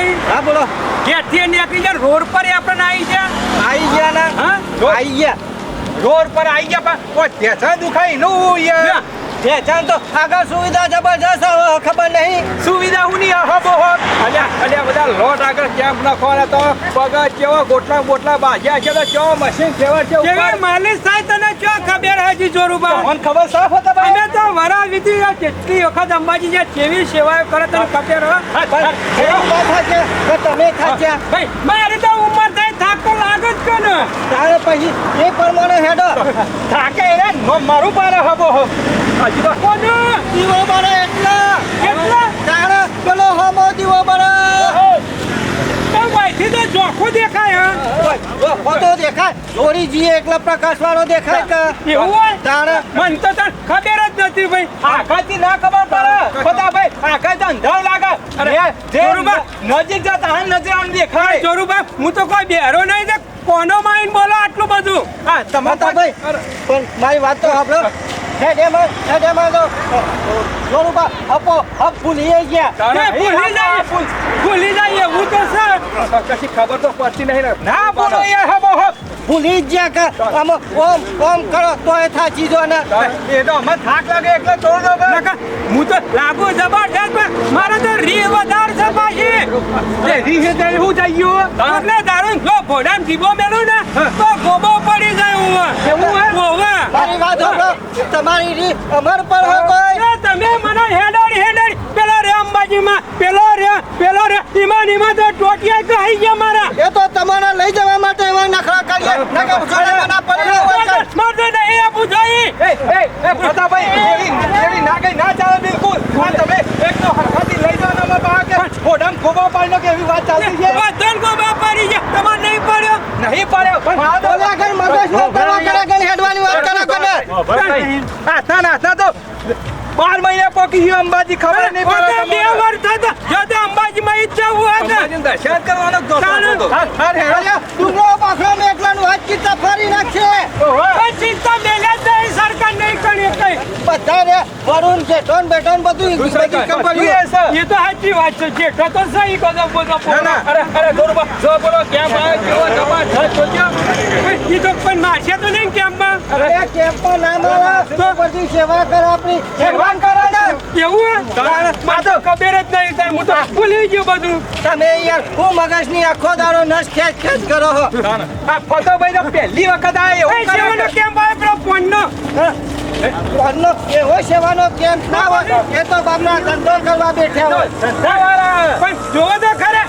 નહીં. હા બોલો. ઘેરથી નીકળી ગયા રોડ પર એ આપણને આવી ગયા. આઈ ગયા ને? હા? આઈ ગયા. રોડ પર આવી ગયા પણ કોઈ ત્યાં દુખાયનું યાર વેચાણ તો આગળ સુવિધા જબરજસ્ત ખબર નહીં. સુવિધા હું નહીં હબ હબ અલ્યા અલ્યા બધા લોટ આગળ કેમ્પ નાખવાના તો? પગ કેવો? ગોટલા બોટલા બાજ્યા છે તો કેવો મશીન કેવા છે કેવા માલિશ થાય તને ચો ખબર હજી જોરુબા? મને ખબર સાફ હતા ભાઈ. અમે તો વરા વિધિ કેટલી જેટલી વખત અંબાજી જે કેવી સેવાઓ કરે તને ખબર હો? તમે ખાચ્યા ભાઈ મારે તો થાક તો લાગે જ કે ને. તારે પછી એ પ્રમાણે હેડો. થાકે રે નો મારું પારે હબો હો. હજી તો કોનો? દીવો બળે એટલા. કેટલા તારે પેલો હમો દીવો બળે તો ભાઈથી તો જોખો દેખાય હા. ફોટો દેખાય. દોરી જીએ એકલા પ્રકાશ વાળો દેખાય કે? એવું હોય? તારે મને તો તને ખબર જ નથી ભાઈ. આખાથી ના ખબર પડે. બધા આખા અંધારું લાગે. નજીક જતા હા નજર આમ દેખાય જોરુબા હું તો કોઈ બેરો નહીં છે કોનો માઈન બોલો આટલું બધું હા તમે ભાઈ પણ મારી વાત તો સાંભળો તો જોરુબા હપો હપ ભૂલી ગયા ભૂલી જાય ભૂલી જાય હું તો છે કશી ખબર તો પડતી નહીં ને ના બોલો એ હબો હબ ભૂલી જ ગયા કે આમ ઓમ ઓમ કરો તોય થા ચીજો ને એ તો અમે થાક લાગે એટલે છોડ દો હું તો લાગુ જબરજસ્ત પણ મારે તો રી વધાર છે પાછી. એ રીહે તે હું જઈ ગયો એટલે દારૂ જો ભોડામ જીબો મેલું ને તો ગોબો પડી જાય હું એવું હે? ઓવે. મારી વાત સાંભળો. તમારી રી અમર પર હો કોઈ. તમે મને હેડાડી હેડાડી. પેલો રે અંબાજીમાં પેલો રે પેલો રે ઈમાન ઈમાન તો ટોટિયા કહી ગયા મારા. એ તો તમારા લઈ જવા કરીએ નકે ઉછાળવાના પડ્યા હોય કાંઈ. મારતો નહીં આપું જોઈએ. એ એ એ ફટાભાઈ એવી એવી ના ગઈ ના ચાલે બિલકુલ. આ તમે એક તો હરખાથી લઈ જાઓ ને અમારા પાસે ફોડામ ખોબા પાડનો કે એવી વાત ચાલતી છે? બધન ગોબા પડી ગયા તમારે નહીં પડ્યો. નહીં પડ્યો. પણ આ બોલ્યા કર મગજ નો કરવા કરે કે હેડવાની વાત કરે કને હાથના ને હાથના તો બાર મહિને પોકી ગયો અંબાજી ખબર નહીં પડે બે વર્ષ થતા. જો તો અંબાજીમાં ઈ જ જવું હોય દર્શન કરવાનો. હા, હા. અલ્યા ડુંગરો પાખરો મેં એકલાનું હાથ કીધા ફરી નાખશે ઓહો. પણ ચિંતા મેલે જ નહીં સરકાર નહીં કરી કઈ બધા રે વરુણ છે ટોન બેટોન બધું તું બધી સરકાર. કંપનીઓ. તું એ છે. તો સાચી વાત છે જેઠો તો સહી કદમ બધો ના, ના. અરે, અરે, ગોરબા, જો બોલો, કેમ આવ્યો, કેવો જબરજસ્ત જોજો. એ તો પણ મારશે તો નહીં કેમ્પમાં અરે કેમ્પમાં ના મારા તો બધી સેવા કર આપણી ભગવાન કરે. એવું? મને તો ખબર જ નહીં તાર હું તો ભૂલી ગયો બધું તમે યાર હું મગજની આખો દાડો નસ ખેંચ ખેંચ કરો છો આ ફતોભાઈ તો પહેલી વખત આવ્યો છે. કેમ્પ આવે પેલો ફોનનો કોણનો એવો સેવાનો કેમ્પ ના હોય એ તો બાપના ધંધો કરવા બેઠ્યા હોય. ધંધાવાળા. પણ જોવો તો ખરે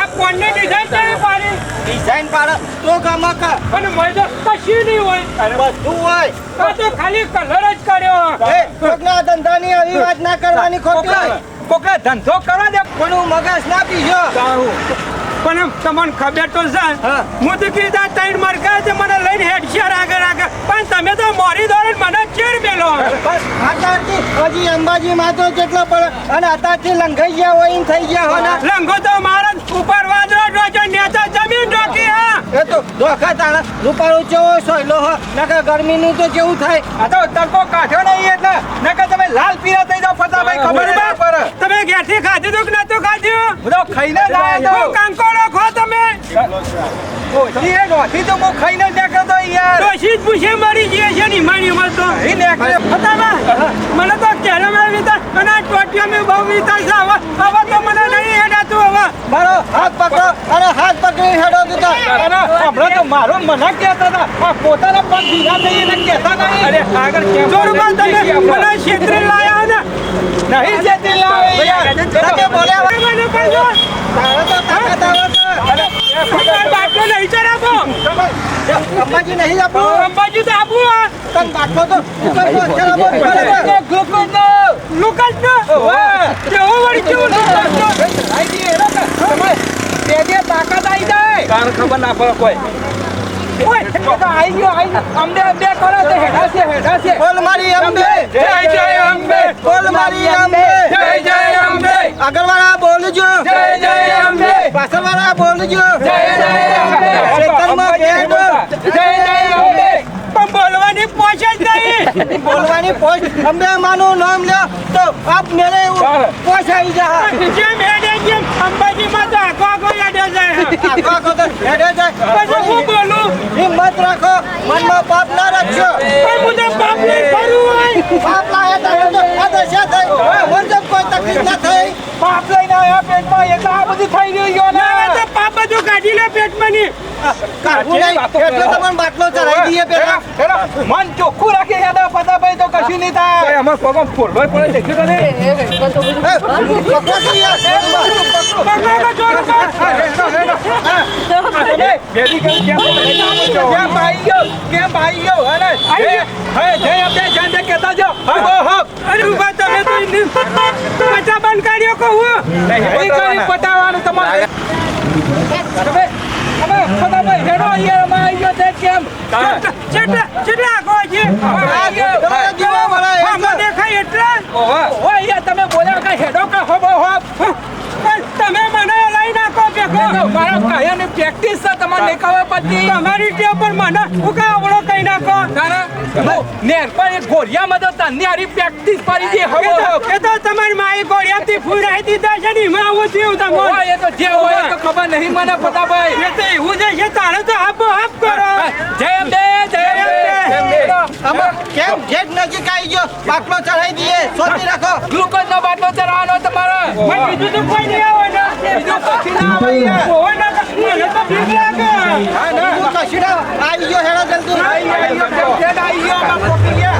આ પોણની ડિઝાઇન કેવી પાડી? ડિઝાઇન પાડો તો ગમક પણ તો કશી નહીં હોય. બધું હોય. આ તો ખાલી કલર જ કર્યો. એ કોકના ધંધાની આવી વાત ના કરવાની ખોટી હોય. કોકને ધંધો કરવા દે. પણ હું મગજ ના પીશો પણ તમને ખબર તો છે હા. તો કીધા ત્રણ માર છે મને લઈને હેડશિયાર આગળ આગળ. પણ તમે તો મોરી દોડીને મને ચીર મેલો. અત્યારથી હજી અંબાજી માં તો કેટલો પડે અને અત્યારથી લંઘાઈ ગયા હોય એમ થઈ ગયા હોય ને. લંગો તો મારા ઉપર વાદળો ડોચો નેતા જમીન ડોકી હા. એ તો ધોખા તાણા રૂપાળો ચેવો સોયલો હો નકર ગરમીનું તો કેવું થાય. આ તો તડકો કાઢ્યો નહીં એટલે નકર તમે લાલ પીળા થઈ જાઓ ફતાભાઈ ખબર ના પડે. તમે ઘેરથી ખાધી તું કે નતું બધો ખાઈને જ આવ્યો તો. કાંકોડો ખો તમે. તો એ નહોતી તો હું ખાઈને જ નીકળતો યાર. ડોશી જ પૂછે મરી જઈએ છે ની મારી ઉંમર તો નીકળે. ફટામાં મને તો કેરમ વીતા અને આ મેં બહુ વિતા છે. હવે હવે તો મને નહીં હેડાતું હવે મારો હાથ પકડો અને હાથ પકડી હેડો દીધા અને હમણાં તો મારો મને કહેતા હતા આ પોતાના પગ ભીના થઈ એને કહેતા નહીં અરે આગળ કેમ જોરમાં તમે મને ક્ષેત્રે લાયા ને નહીં જતી લાવે યાર તમે બોલ્યા મને જો તારે તો તાકાત આવે. અરે, બાટલો નહીં ચડાવો અંબાજી નહીં આપણું અંબાજી તો આપવું હા તન બાટલો તો. ગુકુંદો. લુકાસ ને ઓવે. કેવો વળી કેવું લુકાસ ને આઈ ગઈ એનો કે તમે તે જે તાકાત આવી જાય કાર ખબર ના પડે કોઈ. ઓય તો આઈ ગયો આઈ ગયો. અમને અમને કરો તે હેડા છે હેડા છે. બોલ મારી અંબે. જય જય અંબે. બોલ મારી અંબે. જય જય અંબે. આગળવાળા બોલજો જય જય અંબે. પાછળવાળા બોલજો જય જય અંબે. બોલવાની પહોંચે જ નહીં. બોલવાની પોસ્ટ અમે માનું નામ લ્યો તો આપ મેરે પહોંચાઈ જા જેમ મેડે જેમ અંબાજી માં તો આખો આખો તો હેડે જાય. પછી હું બોલું? હિંમત રાખો મનમાં પાપ ના રાખજો પણ હું તો પાપ નહીં કરું હોય. પાપ ના તારે તો આ છે થઈ તો કોઈ તકલીફ ના થઈ. પાપ લઈને આ પેટમાં એટલે આ બધું થઈ ગયું ના. પાપ બધું કાઢી લે પેટમાં ની કાઢવું નહીં એટલે તમને બાટલો ચડાવી દઈએ પેલા મન ચોખ્ખું રાખી હેડો પતાભાઈ તો કશું નહીં થાય અમાર પગમાં ફોડવાય પડે દેખ્યું તને કેમ આવી ગયો કેમ આવી ગયો હે હે જય આપણે જાતે કહેતા જાઓ હબ હબ અરે ઊભા તમે તો ઇન્દિ- બંધ કાઢ્યો કહું નહીં કરી પતાવવાનું તમારે તમે તમે અમે આવી ગયો તે કેમ? ચેટલા ચેટલા આગો છે આ તમારા જીવા વાળા દેખાય એટલે? ઓહો. તમે બોલ્યા કે હેડો કે હબ હબ તમે મને લઈ નાખો ભેગો. મારા કાયાની પ્રેક્ટિસ છે તમારે ખબર પડતી. તમારી ટેવ પર મને હું આવડો નેર પણ એક ઘોડિયામાં તો નેરી પ્રેક્ટિસ પડી દે. હવે હબ તો- તમારી માઈ ગોળિયાથી ફુરાઈ દીધા છે ની એમાં હું જીવ તમને ઓય, એ તો જે હોય તો ખબર નહીં મને પતાભાઈ એ તો હું જે છે તારે તો આપો આપ કરો જય બે જય બે આમાં કેમ ગેટ નજીક આવી ગયો? બાટલો ચડાવી દઈએ સોતી રાખો. ગ્લુકોઝ નો બાટલો ચડાવવાનો તમારે. મને બીજું તો કોઈ નહીં આવે ને બીજું પછી ના આવે. ઓય ના તો હા, ના. ના આવી ગયો હેડો જલ્દી આઈ ગયો, આઈ ગયો,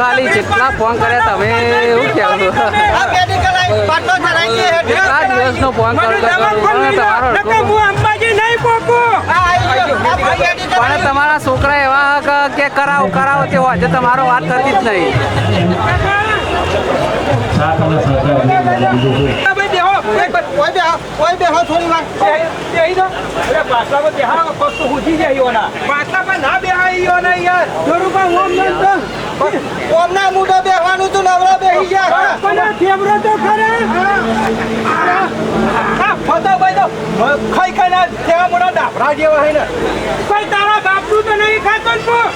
ખાલી જેટલા ફોન કર્યા તમે એવું કહેવું. કેટલા દિવસનો ફોન હું પણ તમારા છોકરા એવા કે- કરાવો કરાવો તેવો આજે તમારો વાત થતી જ નહીં પતાભાઈ બે બેહો થોડી વાર બેહી- બેહી અરે પાટલામાં બેહાડો, પગ તો જાય ઈઓના. પાટલામાં ના બેહાય યાર. ઓમના મુઢે બેહવાનું તું નવરા બેહી ગયા. પણ આ ફેવરો તો ખરા? ફતો ભાઈ તો ખાઈ ના કેવા મોટા ડાફડા જેવા હે ને. કોઈ તારા બાપનું તો નહીં ખાતો ને તું?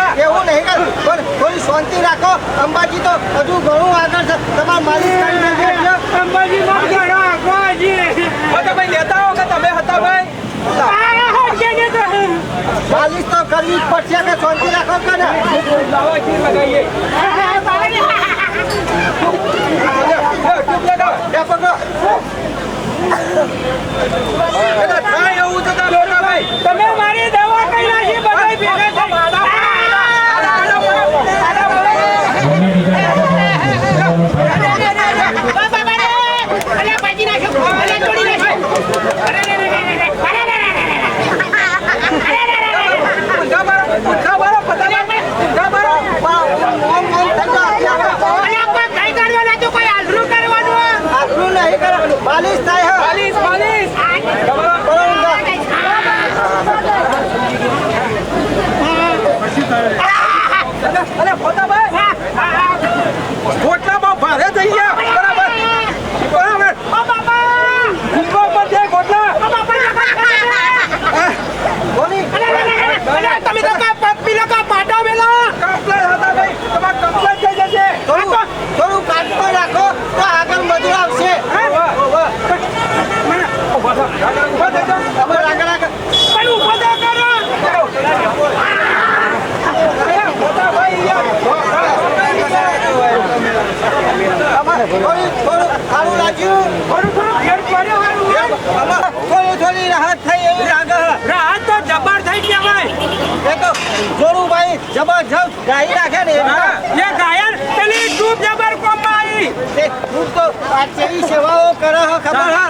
ના એવું નહીં કર પણ થોડી શાંતિ રાખો. અંબાજી તો હજુ ઘણું આગળ છે. તમારા માલિક બેઠો. અંબાજીમાં ઘણા આગવાજી. ફતાભાઈ લેતા હો કે તમે હતા ભાઈ. માલિશ તો કરવી જ પડશે કે શાંતિ રાખો કે ને? તો તમે ફતાભાઈ તમે મારી જબરજસ્ત ગાઈ રાખે ને એ ગાયન પેલી ડૂબ જબર કોમાઈ તે ડૂબ તો આ ચેવી સેવાઓ કરે હ ખબર હ?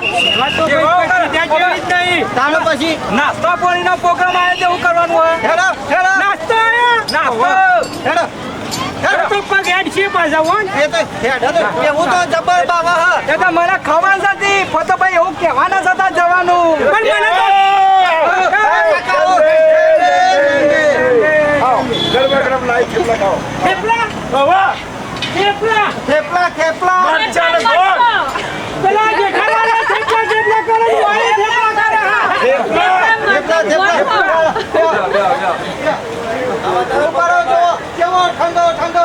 તો કોઈ નહીં. તાનો પછી નાસ્તો પાણીનો પ્રોગ્રામ આવે છે હું કરવાનું હોય. હેડો હેડો. નાસ્તો નાસ્તો. હેડો તો પગ હેડ છે પાછા વન એ તો હેડ હતો હું. તો જબર બાવા હ. એ તો મને ખબર નથી પોતો ભાઈ એવું કહેવાના હતા જવાનું. પણ મને થેપલા થેપલા થેપલા થેપલા પેલા જેઠાલાલે થેપલા થેપલા કરે છે, થેપલા કરે હા. થેપલા થેપલા ઊભા રહો જો કેવો ઠંડો ઠંડો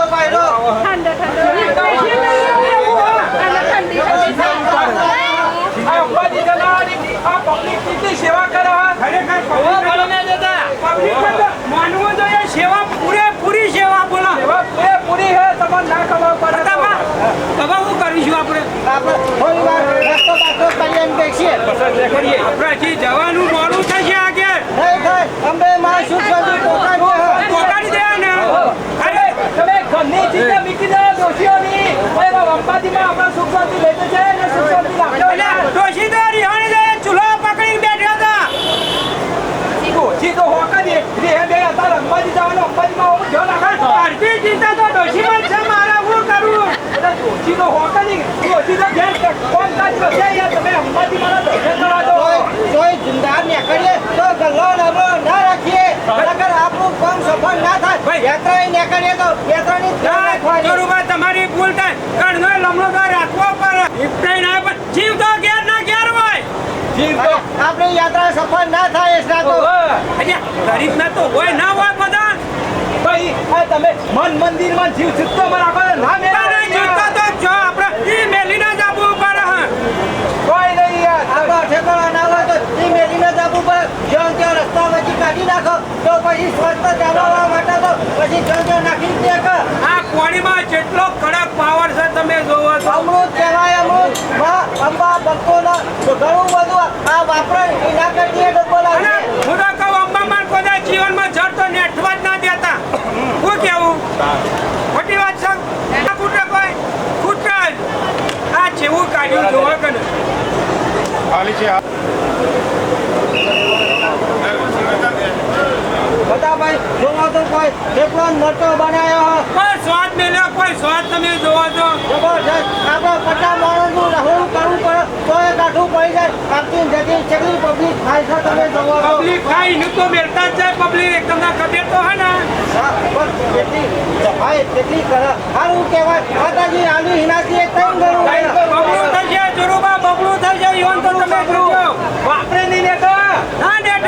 આ પબ્લિક કેટલી સેવા કરવા ખરેખર પબ્લિકને તો માનવું જોઈએ સેવા પૂરેપૂરી સેવા બોલો સેવા પૂરેપૂરી હે તમને ના ખબર પડે તો. હવે હું કરીશું આપણે આપણે થોડી વાર રસ્તો પાછો કરીએ એમ બેસીએ આપણે હજી જવાનું મોડું થશે આગળ નહીં થાય અમે માં શું કર્યું પોતાની પોકાડી દે ને અરે તમે ઘરની ચીજે મૂકી દો દોષીઓની ઓય બાપ, અંબાજીમાં આપણા સુખ શાંતિ લઈ જશે અને સુખ શાંતિ એટલે તો રિહાણી દે ચૂલો પકડીને બેઠા હતા. હોકાની રે બે હતા અંબાજી જવાનું અંબાજીમાં ચિંતા તો ડોશીમાં છે મારે હું કરું? એટલે ડોશી તો હોકાની ડોશી તો ઘેર કોણ કાજ કરશે યાર તમે અંબાજી મારા દર્શન કરવા દો. કોઈ જિંદાર નીકળીએ તો ગલ્લો ના રાખીએ. ખરેખર આપણું કામ સફળ ના થાય. યાત્રા ને નીકળીએ તો યાત્રાની જ ધ્યાન રાખવાની. જોરુબા તમારી ભૂલ થાય કણનો લમણો તો રાખવો પડે એકટાઈ ના પણ જીવ તો ઘેર ના ઘેર હોય જીવ તો આપણી યાત્રા સફળ ના થાય એટલા તો. ગરીબ ના તો હોય ના હોય બધા. ભાઈ આ તમે મન મંદિરમાં જીવ છૂટતો માં રાખો ના મેળા તારે જીવતા તો જો આપણે. ઈ મેલીને જ આપવું પડે હા. કોઈ નહીં યાર આપણો ઠેકાણો ના હોય તો એ મેલીને જ આપવું પડે. જ્યાં ત્યાં રસ્તા વચ્ચે કાઢી નાખો તો પછી સ્વસ્થ ચાલવા માટે તો પછી જ્યાં ત્યાં નાખી દે આ કોણીમાં જેટલો કડક પાવર તમે જોવો છો. અમૃત કહેવાય અમૃત. માં અંબા ભક્તોના ઘણું બધું આ વાપરણ એ ના કરી દે ડબ્બો અને લાગે હું તો કહું અંબામાન કોદા જીવનમાં જળ તો નેઠવા જ ના દેતા. શું કેવું? ખોટી વાત છે? આ કુટે કોઈ? કુટે જ. આ જેવું કાઢ્યું જોવા કે ને બધા ભાઈ જોવા તો કોઈ કેટલો મોટો બનાવ્યો કોઈ સ્વાદ મેલ્યો કોઈ સ્વાદ તમે જોવા તો જબરજસ્ત. આપણે પચાસ માણસનું રહું કરવું પડે તો એ કાઠું પડી જાય. આપતી જતી કેટલી પબ્લિક ખાય છે તમે જોવો પબ્લિક ખાઈ નું તો મેળતા જ જાય પબ્લિક એકદમ ના કદે તો હે ને કેટલી સફાઈ કેટલી કરે. સારું કહેવાય. માતાજી આલુ હિનાથી એક ત્રણ ગણું બબલું થઈ જાય જોરુબા બબલું થઈ જાય યોન તો તમે જોજો વાપરે